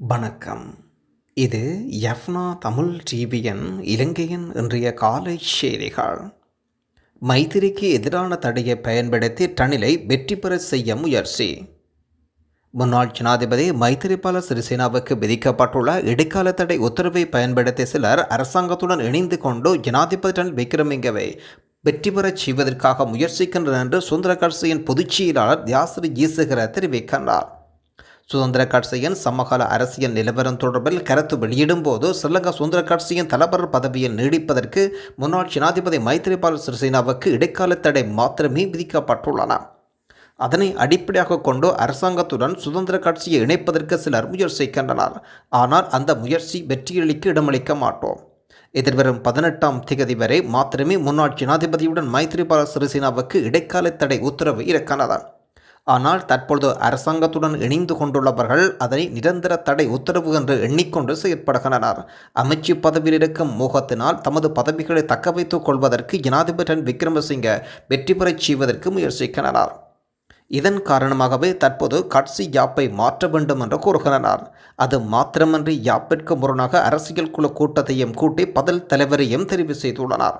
வணக்கம். இது யஃப்னா தமிழ் டிவியின் இலங்கையின் இன்றைய காலை செய்திகள். மைத்திரிக்கு எதிரான தடையை பயன்படுத்தி டனிலை வெற்றி பெற செய்ய முயற்சி. முன்னாள் ஜனாதிபதி மைத்திரிபால சிறிசேனாவுக்கு விதிக்கப்பட்டுள்ள இடைக்கால தடை உத்தரவை பயன்படுத்தி சிலர் அரசாங்கத்துடன் இணைந்து கொண்டு ஜனாதிபதி ரணில் விக்ரமிங்கவை வெற்றி பெறச் செய்வதற்காக முயற்சிக்கின்றனர் என்று சுதந்திர கட்சியின் பொதுச் செயலாளர் தியாசிரி ஜீசுகர தெரிவிக்கின்றார். சுதந்திர கட்சியின் சமகால அரசியல் நிலவரம் தொடர்பில் கருத்து வெளியிடும் போது ஸ்ரீலங்கா சுதந்திர கட்சியின் தலைவர் பதவியில் நீடிப்பதற்கு முன்னாள் ஜனாதிபதி மைத்திரிபால சிறிசேனாவுக்கு இடைக்கால தடை மாத்திரமே விதிக்கப்பட்டுள்ளன. அதனை அடிப்படையாக கொண்டு அரசாங்கத்துடன் சுதந்திர கட்சியை இணைப்பதற்கு சிலர் முயற்சிக்கின்றனர் ஆனால் அந்த முயற்சி வெற்றியளிக்க இடமளிக்க மாட்டோம். எதிர்வரும் பதினெட்டாம் திகதி வரை மாத்திரமே முன்னாள் ஜனாதிபதியுடன் மைத்திரிபால சிறிசேனாவுக்கு இடைக்கால தடை உத்தரவு இருக்கிறது ஆனால் தற்பொழுது அரசாங்கத்துடன் இணைந்து கொண்டுள்ளவர்கள் அதனை நிரந்தர தடை உத்தரவு என்று எண்ணிக்கொண்டு செயற்படுகின்றனர். அமைச்சு பதவியில் இருக்கும் மோகத்தினால் தமது பதவிகளை தக்க வைத்துக் கொள்வதற்கு ஜனாதிபதி ரன் விக்ரமசிங்க வெற்றி பெறச் செய்வதற்கு முயற்சிக்கின்றனர். இதன் காரணமாகவே தற்போது கட்சி யாப்பை மாற்ற வேண்டும் என்று கூறுகின்றனர். அது மாத்திரமன்றி யாப்பிற்கு முரணாக அரசியல் குழு கூட்டத்தையும் கூட்டி பதில் தலைவரையும் தெரிவு செய்துள்ளனர்.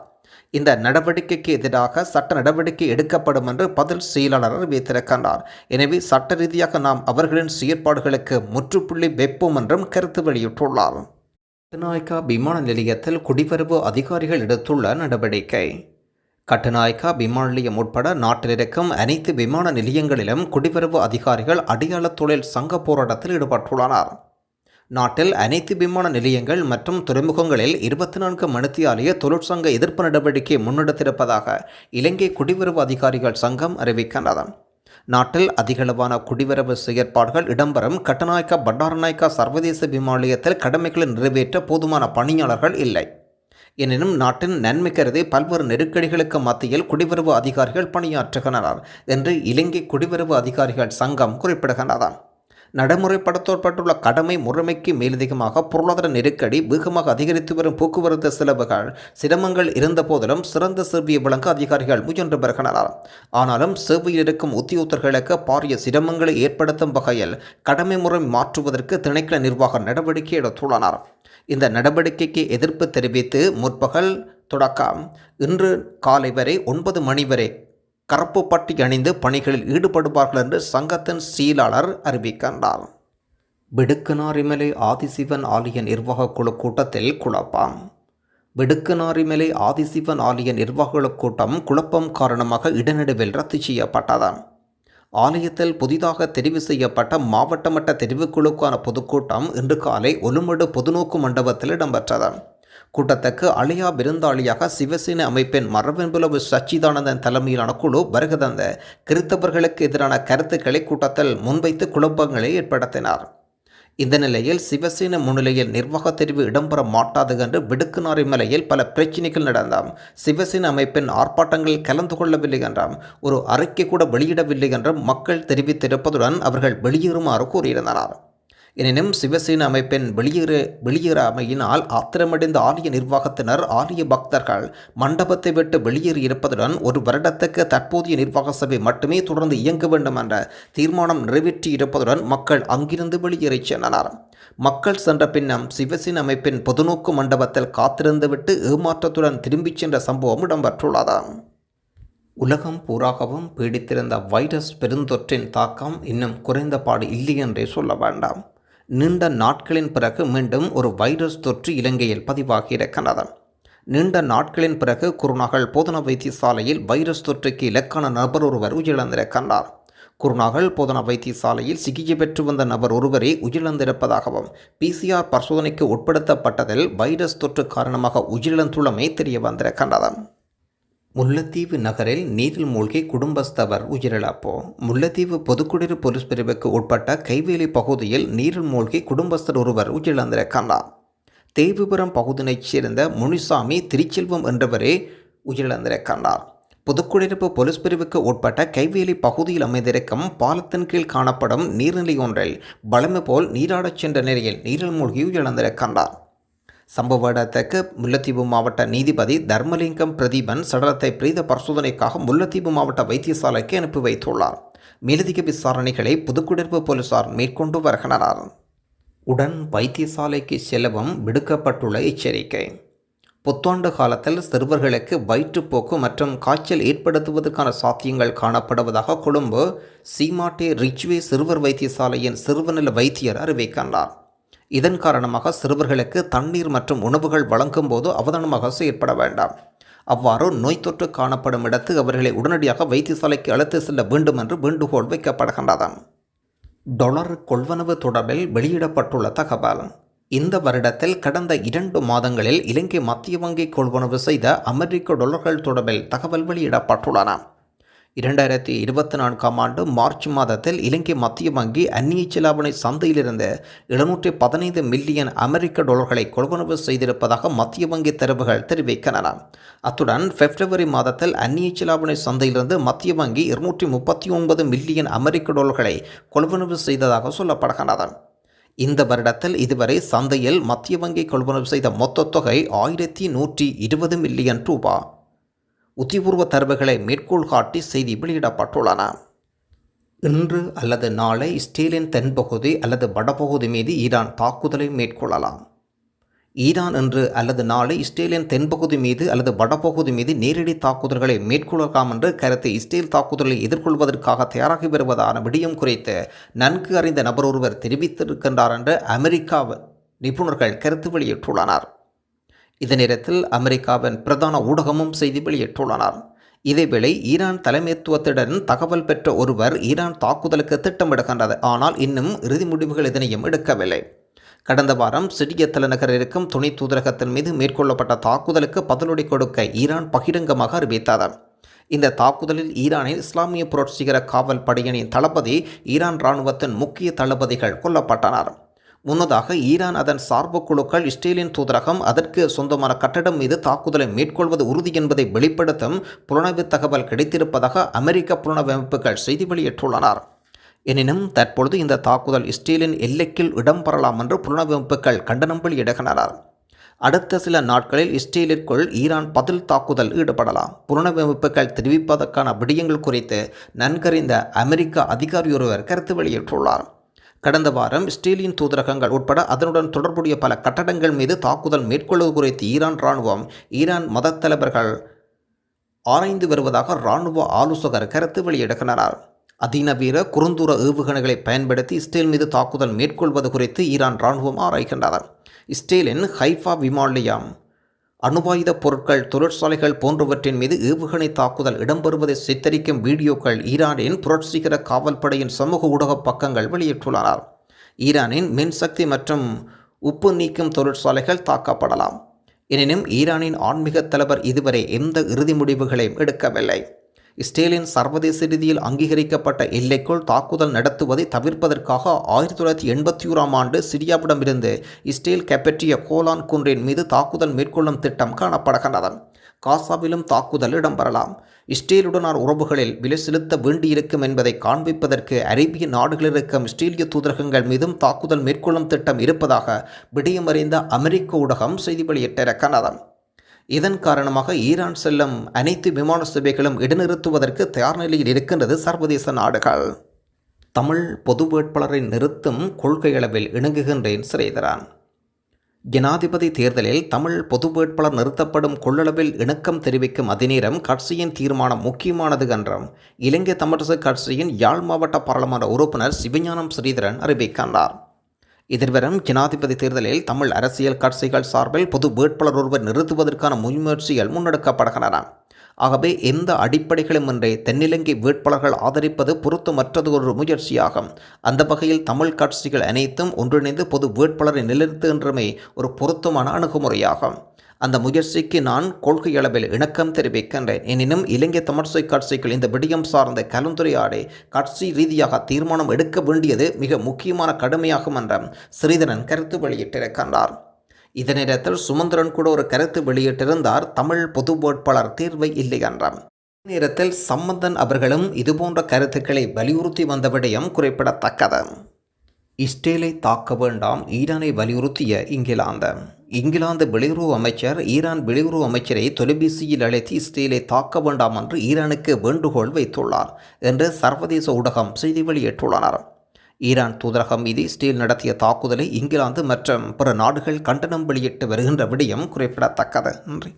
இந்த நடவடிக்கைக்கு எதிராக சட்ட நடவடிக்கை எடுக்கப்படும் என்று பதில் செயலாளர் அறிவித்திருக்கின்றார். எனவே சட்ட ரீதியாக நாம் அவர்களின் செயற்பாடுகளுக்கு முற்றுப்புள்ளி வைப்போம் என்றும் கருத்து வெளியிட்டுள்ளார். கட்டுநாயக்கா விமான நிலையத்தில் குடிவரவு அதிகாரிகள் எடுத்துள்ள நடவடிக்கை. கட்டுநாயக்கா விமான நிலையம் உட்பட நாட்டில் இருக்கும் அனைத்து விமான நிலையங்களிலும் குடிவரவு அதிகாரிகள் அடையாள தொழில் சங்க போராட்டத்தில் ஈடுபட்டுள்ளனர். நாட்டில் அனைத்து விமான நிலையங்கள் மற்றும் துறைமுகங்களில் இருபத்தி நான்கு மணித்தியாலேயே தொழிற்சங்க எதிர்ப்பு நடவடிக்கை முன்னெடுத்திருப்பதாக இலங்கை குடிவரவு அதிகாரிகள் சங்கம் அறிவிக்கின்றது. நாட்டில் அதிகளவான குடிவரவு செயற்பாடுகள் இடம்பெறும் கட்டநாயக்கா பண்டாரநாயக்கா சர்வதேச விமானத்தில் கடமைகளை நிறைவேற்ற போதுமான பணியாளர்கள் இல்லை. எனினும் நாட்டின் நன்மை கருதி பல்வேறு நெருக்கடிகளுக்கு மத்தியில் குடிவரவு அதிகாரிகள் பணியாற்றுகின்றனர் என்று இலங்கை குடிவரவு அதிகாரிகள் சங்கம் குறிப்பிடுகின்றது. நடைமுறைப்படுத்தப்பட்டுள்ள கடமை முறைமைக்கு மேலதிகமாக பொருளாதார நெருக்கடி வேகமாக அதிகரித்து வரும் போக்குவரத்து செலவுகள் சிரமங்கள் இருந்த போதிலும் சிறந்த சேவையை வழங்க அதிகாரிகள் முயன்று வருகின்றனர். ஆனாலும் சேவையில் இருக்கும் உத்தியோகர்களுக்கு பாரிய சிரமங்களை ஏற்படுத்தும் வகையில் கடமை முறை மாற்றுவதற்கு திணைக்கள நிர்வாக நடவடிக்கை எடுத்துள்ளனர். இந்த நடவடிக்கைக்கு எதிர்ப்பு தெரிவித்து முற்பகல் தொடக்கம் இன்று காலை வரை ஒன்பது மணி வரை கருப்பு பட்டி அணிந்து பணிகளில் ஈடுபடுவார்கள் என்று சங்கத்தின் செயலாளர் அறிவிக்கின்றார். விடுக்கனாரிமலை ஆதிசிவன் ஆலய நிர்வாக குழு கூட்டத்தில் குழப்பம். விடுக்கனாரிமலை ஆதிசிவன் ஆலய நிர்வாக கூட்டம் குழப்பம் காரணமாக இடநடுவில் ரத்து செய்யப்பட்டது. ஆலயத்தில் புதிதாக தெரிவு செய்யப்பட்ட மாவட்ட மட்ட தெரிவுக்குழுக்கான பொதுக்கூட்டம் இன்று காலை ஒலுமடு பொதுநோக்கு மண்டபத்தில் இடம்பெற்றது. கூட்டத்துக்கு அழியா விருந்தாளியாக சிவசேன அமைப்பின் மரபின்புலவு சச்சிதானந்தன் தலைமையிலான குழு வருகதந்த கிறித்தவர்களுக்கு எதிரான கருத்துக்களை கூட்டத்தில் முன்வைத்து குழப்பங்களை ஏற்படுத்தினார். இந்த நிலையில் சிவசேன முன்னிலையில் நிர்வாக தெரிவு இடம்பெற மாட்டாது என்று விடுக்குநாரி மலையில் பல பிரச்சினைகள் நடந்தாம். சிவசேன அமைப்பின் ஆர்ப்பாட்டங்களில் கலந்து கொள்ளவில்லை என்றாம். ஒரு அறிக்கை கூட வெளியிடவில்லை என்றும் மக்கள் தெரிவித்திருப்பதுடன் அவர்கள் வெளியேறுமாறு கூறியிருந்தனர். எனினும் சிவசேன அமைப்பின் வெளியேறு வெளியேறாமையினால் ஆத்திரமடைந்த ஆலய நிர்வாகத்தினர் ஆலய பக்தர்கள் மண்டபத்தை விட்டு வெளியேறி இருப்பதுடன் ஒரு வருடத்துக்கு தற்போதைய நிர்வாக சபை மட்டுமே தொடர்ந்து இயங்க வேண்டும் என்ற தீர்மானம் நிறைவேற்றி இருப்பதுடன் மக்கள் அங்கிருந்து வெளியேறிச் சென்றனர். மக்கள் சென்ற பின்னம் சிவசேன அமைப்பின் பொதுநோக்கு மண்டபத்தில் காத்திருந்துவிட்டு ஏமாற்றத்துடன் திரும்பிச் சென்ற சம்பவம் இடம்பெற்றுள்ளது. உலகம் பூராகவும் பீடித்திருந்த வைரஸ் பெருந்தொற்றின் தாக்கம் இன்னும் குறைந்தபாடு இல்லை என்றே சொல்ல வேண்டாம். நீண்ட நாட்களின் பிறகு மீண்டும் ஒரு வைரஸ் தொற்று இலங்கையில் பதிவாகியிருக்கிறது நீண்ட நாட்களின் பிறகு குருநாகல் போதனா வைத்தியசாலையில் வைரஸ் தொற்றுக்கு இலக்கான நபர் ஒருவர் உயிரிழந்திருக்கின்றார் குருநாகல் போதனா வைத்தியசாலையில் சிகிச்சை பெற்று வந்த நபர் ஒருவரே உயிரிழந்திருப்பதாகவும் பிசிஆர் பரிசோதனைக்கு உட்படுத்தப்பட்டதில் வைரஸ் தொற்று காரணமாக உயிரிழந்துள்ளமை தெரிய வந்திருக்கின்றது முல்லைத்தீவு நகரில் நீரில் மூழ்கி குடும்பஸ்தவர் உயிரிழப்பு. முல்லைத்தீவு பொதுக்குடியிரு போலீஸ் பிரிவுக்கு உட்பட்ட கைவேலி பகுதியில் நீரில் மூழ்கி குடும்பஸ்தர் ஒருவர் உயிரிழந்திருக்கின்றார் தேவிபுரம் பகுதியைச் சேர்ந்த முனிசாமி திருச்செல்வம் என்றவரே உயிரிழந்திருக்கின்றார் புதுக்குடியிருப்பு போலீஸ் பிரிவுக்கு உட்பட்ட கைவேலி பகுதியில் அமைந்திருக்கும் பாலத்தின் கீழ் காணப்படும் நீர்நிலை ஒன்றில் பலமை போல் நீராடச் சென்ற நிலையில் நீரில் மூழ்கி உயிரிழந்திருக்கின்றார் சம்பவ இடத்துக்கு முல்லைத்தீவு மாவட்ட நீதிபதி தர்மலிங்கம் பிரதீபன் சடலத்தை பிரீத பரிசோதனைக்காக முல்லைத்தீவு மாவட்ட வைத்தியசாலைக்கு அனுப்பி வைத்துள்ளார். மேலதிக விசாரணைகளை புதுக்குடியிருப்பு போலீசார் மேற்கொண்டு வருகின்றனர். உடன் வைத்தியசாலைக்கு செலவும் விடுக்கப்பட்டுள்ள எச்சரிக்கை. புத்தாண்டு காலத்தில் சிறுவர்களுக்கு வயிற்றுப்போக்கு மற்றும் காய்ச்சல் ஏற்படுத்துவதற்கான சாத்தியங்கள் காணப்படுவதாக கொழும்பு சீமாட்டே ரிச்வே சிறுவர் வைத்தியசாலையின் சிறுவநல வைத்தியர் அறிவிக்கின்றார். இதன் காரணமாக சிறுவர்களுக்கு தண்ணீர் மற்றும் உணவுகள் வழங்கும் போது அவதானமாக செயற்பட வேண்டாம். அவ்வாறு நோய் தொற்று காணப்படும் இடத்து அவர்களை உடனடியாக வைத்தியசாலைக்கு அழைத்து செல்ல வேண்டும் என்று வேண்டுகோள் வைக்கப்படுகின்றது டொலர் கொள்வனவு தொடர்பில் வெளியிடப்பட்டுள்ள தகவல் இந்த வருடத்தில் கடந்த இரண்டு மாதங்களில் இலங்கை மத்திய வங்கி கொள்வனவு செய்த அமெரிக்க டொலர்கள் தொடர்பில் தகவல் வெளியிடப்பட்டுள்ளன. இரண்டாயிரத்தி இருபத்தி நான்காம் ஆண்டு மார்ச் மாதத்தில் இலங்கை மத்திய வங்கி அந்நிய செலாவணி சந்தையிலிருந்து எழுநூற்றி பதினைந்து மில்லியன் அமெரிக்க டாலர்களை கொள்வனவு செய்திருப்பதாக மத்திய வங்கி தரவுகள் தெரிவிக்கின்றன. அத்துடன் பிப்ரவரி மாதத்தில் அந்நிய செலாவணி சந்தையிலிருந்து மத்திய வங்கி இருநூற்றி முப்பத்தி ஒன்பது மில்லியன் அமெரிக்க டாலர்களை கொள்வனவு செய்ததாக சொல்லப்படுகின்றது. இந்த வருடத்தில் இதுவரை சந்தையில் மத்திய வங்கி கொள்வனவு செய்த மொத்த தொகை ஆயிரத்தி நூற்றி இருபது மில்லியன் ரூபாய் உத்திபூர்வ தரவுகளை மேற்கோள் காட்டி செய்தி வெளியிடப்பட்டுள்ளன. இன்று அல்லது நாளை இஸ்ரேலின் தென்பகுதி அல்லது வடபகுதி மீது ஈரான் தாக்குதலை மேற்கொள்ளலாம். ஈரான் இன்று அல்லது நாளை இஸ்ரேலின் தென்பகுதி மீது அல்லது வடபகுதி மீது நேரடி தாக்குதல்களை மேற்கொள்ளலாம் என்று கருத்து இஸ்ரேல் தாக்குதலை எதிர்கொள்வதற்காக தயாராகி வருவதான விடயம் குறித்து நன்கு அறிந்த நபர் ஒருவர் தெரிவித்திருக்கின்றார் என்று அமெரிக்கா நிபுணர்கள் கருத்து வெளியிட்டுள்ளனர். இதே நேரத்தில் அமெரிக்காவின் பிரதான ஊடகமும் செய்தி வெளியிட்டுள்ளனர். இதேவேளை ஈரான் தலைமைத்துவத்துடன் தகவல் பெற்ற ஒருவர் ஈரான் தாக்குதலுக்கு திட்டமிடுகின்றது. ஆனால் இன்னும் இறுதி முடிவுகள் இதனையும் எடுக்கவில்லை. கடந்த வாரம் சிறிய தலைநகர் இருக்கும் துணை தூதரகத்தின் மீது மேற்கொள்ளப்பட்ட தாக்குதலுக்கு பதிலடி கொடுக்க ஈரான் பகிரங்கமாக அறிவித்தது. இந்த தாக்குதலில் ஈரானின் இஸ்லாமிய புரட்சிகர காவல் படையணியின் தளபதி ஈரான் இராணுவத்தின் முக்கிய தளபதிகள் கொல்லப்பட்டனர். முன்னதாக ஈரான் அதன் சார்பு குழுக்கள் இஸ்ரேலின் தூதரகம் அதற்கு சொந்தமான கட்டடம் மீது தாக்குதலை மேற்கொள்வது உறுதி என்பதை வெளிப்படுத்தும் புலனாய்வு தகவல் கிடைத்திருப்பதாக அமெரிக்க புலனாய்வு அமைப்புகள் செய்தி வெளியிட்டுள்ளனர். எனினும் தற்பொழுது இந்த தாக்குதல் இஸ்ரேலின் எல்லைக்குள் இடம்பெறலாம் என்று புலனாய்வு அமைப்புகள் கண்டனம் வெளியிடுகின்றனர். அடுத்த சில நாட்களில் இஸ்ரேலிற்குள் ஈரான் பதில் தாக்குதல் ஈடுபடலாம். புலனமைப்புகள் தெரிவிப்பதற்கான விடயங்கள் குறித்து நன்கறிந்த அமெரிக்க அதிகாரியொருவர் கருத்து வெளியிட்டுள்ளார். கடந்த வாரம் ஸ்டீலின் தூதரகங்கள் உட்பட அதனுடன் தொடர்புடைய பல கட்டடங்கள் மீது தாக்குதல் மேற்கொள்வது குறித்து ஈரான் ராணுவம் ஈரான் மத தலைவர்கள் ஆராய்ந்து வருவதாக இராணுவ ஆலோசகர் கருத்து வெளியிடுகின்றனர். அதிநவீர குறுந்தூர ஏவுகணைகளை பயன்படுத்தி இஸ்ரேல் மீது தாக்குதல் மேற்கொள்வது குறித்து ஈரான் ராணுவம் ஆராய்கின்றனர் இஸ்ரேலின் ஹைஃபா விமான அணுவாயுத பொருட்கள் தொழிற்சாலைகள் போன்றவற்றின் மீது ஏவுகணை தாக்குதல் இடம்பெறுவதை சித்தரிக்கும் வீடியோக்கள் ஈரானின் புரட்சிகர காவல்படையின் சமூக ஊடக பக்கங்கள் வெளியிட்டுள்ளனர். ஈரானின் மின்சக்தி மற்றும் உப்பு நீக்கும் தொழிற்சாலைகள் தாக்கப்படலாம். எனினும் ஈரானின் ஆன்மீக தலைவர் இதுவரை எந்த இறுதி முடிவுகளையும் எடுக்கவில்லை. இஸ்ரேலின் சர்வதேச ரீதியில் அங்கீகரிக்கப்பட்ட எல்லைக்குள் தாக்குதல் நடத்துவதை தவிர்ப்பதற்காக ஆயிரத்தி தொள்ளாயிரத்தி எண்பத்தி ஓராம் ஆண்டு சிரியாவிடமிருந்து இஸ்ரேல் கைப்பற்றிய கோலான் குன்றின் மீது தாக்குதல் மேற்கொள்ளும் திட்டம் காணப்படுகின்றது. காசாவிலும் தாக்குதல் இடம்பெறலாம். இஸ்ரேலுடனான உறவுகளில் விலை செலுத்த வேண்டியிருக்கும் என்பதை காண்பிப்பதற்கு அரேபிய நாடுகளில் இருக்கும் இஸ்ரேலிய தூதரகங்கள் மீதும் தாக்குதல் மேற்கொள்ளும் திட்டம் இருப்பதாக விடயமறிந்த அமெரிக்க ஊடகம் செய்தி வெளியிட்டிருக்கிறது இதன் காரணமாக ஈரான் செல்லும் அனைத்து விமான சேவைகளும் இடைநிறுத்துவதற்கு தயார் நிலையில் இருக்கின்றது சர்வதேச நாடுகள். தமிழ் பொது வேட்பாளரை நிறுத்தும் கொள்கையளவில் இணங்குகின்றேன் சிறைதரான் ஜனாதிபதி தேர்தலில் தமிழ் பொது வேட்பாளர் நிறுத்தப்படும் கொள்ளளவில் இணக்கம் தெரிவிக்கும் அதிநேரம் கட்சியின் தீர்மானம் முக்கியமானது என்றும் இலங்கை தமிழரசு கட்சியின் யாழ் மாவட்ட பாராளுமன்ற உறுப்பினர் சிவஞானம் ஸ்ரீதரன் அறிவிக்கின்றார். எதிர்வரும் ஜனாதிபதி தேர்தலில் தமிழ் அரசியல் கட்சிகள் சார்பில் பொது வேட்பாளர் ஒருவர் நிறுத்துவதற்கான முன்முயற்சிகள் முன்னெடுக்கப்படுகின்றன ஆகவே எந்த அடிப்படைகளுமின்றி தென்னிலங்கை வேட்பாளர்கள் ஆதரிப்பது பொருத்தமற்றது ஒரு முயற்சியாகும். அந்த வகையில் தமிழ் கட்சிகள் அனைத்தும் ஒன்றிணைந்து பொது வேட்பாளரை நிலைநிறுத்துகின்றமை ஒரு பொருத்தமான அணுகுமுறையாகும். அந்த முயற்சிக்கு நான் கொள்கையளவில் இணக்கம் தெரிவிக்கின்றேன். எனினும் இலங்கை தமிழ்சை கட்சிகள் இந்த விடயம் சார்ந்த கலந்துரையாடை கட்சி ரீதியாக தீர்மானம் எடுக்க வேண்டியது மிக முக்கியமான கடுமையாகும் என்ற ஸ்ரீதரன் கருத்து வெளியிட்டிருக்கின்றார். இதனிடத்தில் நேரத்தில் சுமந்திரன் கூட ஒரு கருத்து வெளியிட்டிருந்தார். தமிழ் பொது வேட்பாளர் தீர்வை இல்லை என்றார் நேரத்தில் சம்பந்தன் அவர்களும் இதுபோன்ற கருத்துக்களை வலியுறுத்தி வந்த விடயம் குறிப்பிடத்தக்கது. இஸ்ரேலை தாக்க வேண்டாம். ஈரானை வலியுறுத்திய இங்கிலாந்து. இங்கிலாந்து வெளியுறவு அமைச்சர் ஈரான் வெளியுறவு அமைச்சரை தொலைபேசியில் அழைத்து இஸ்ரேலை தாக்க வேண்டாம் என்று ஈரானுக்கு வேண்டுகோள் வைத்துள்ளார் என்று சர்வதேச ஊடகம் செய்தி வெளியிட்டுள்ளனர். ஈரான் தூதரகம் மீது இஸ்ரேல் நடத்திய தாக்குதலை இங்கிலாந்து மற்றும் பிற நாடுகள் கண்டனம் வெளியிட்டு வருகின்ற விடயம் குறிப்பிடத்தக்கது. நன்றி.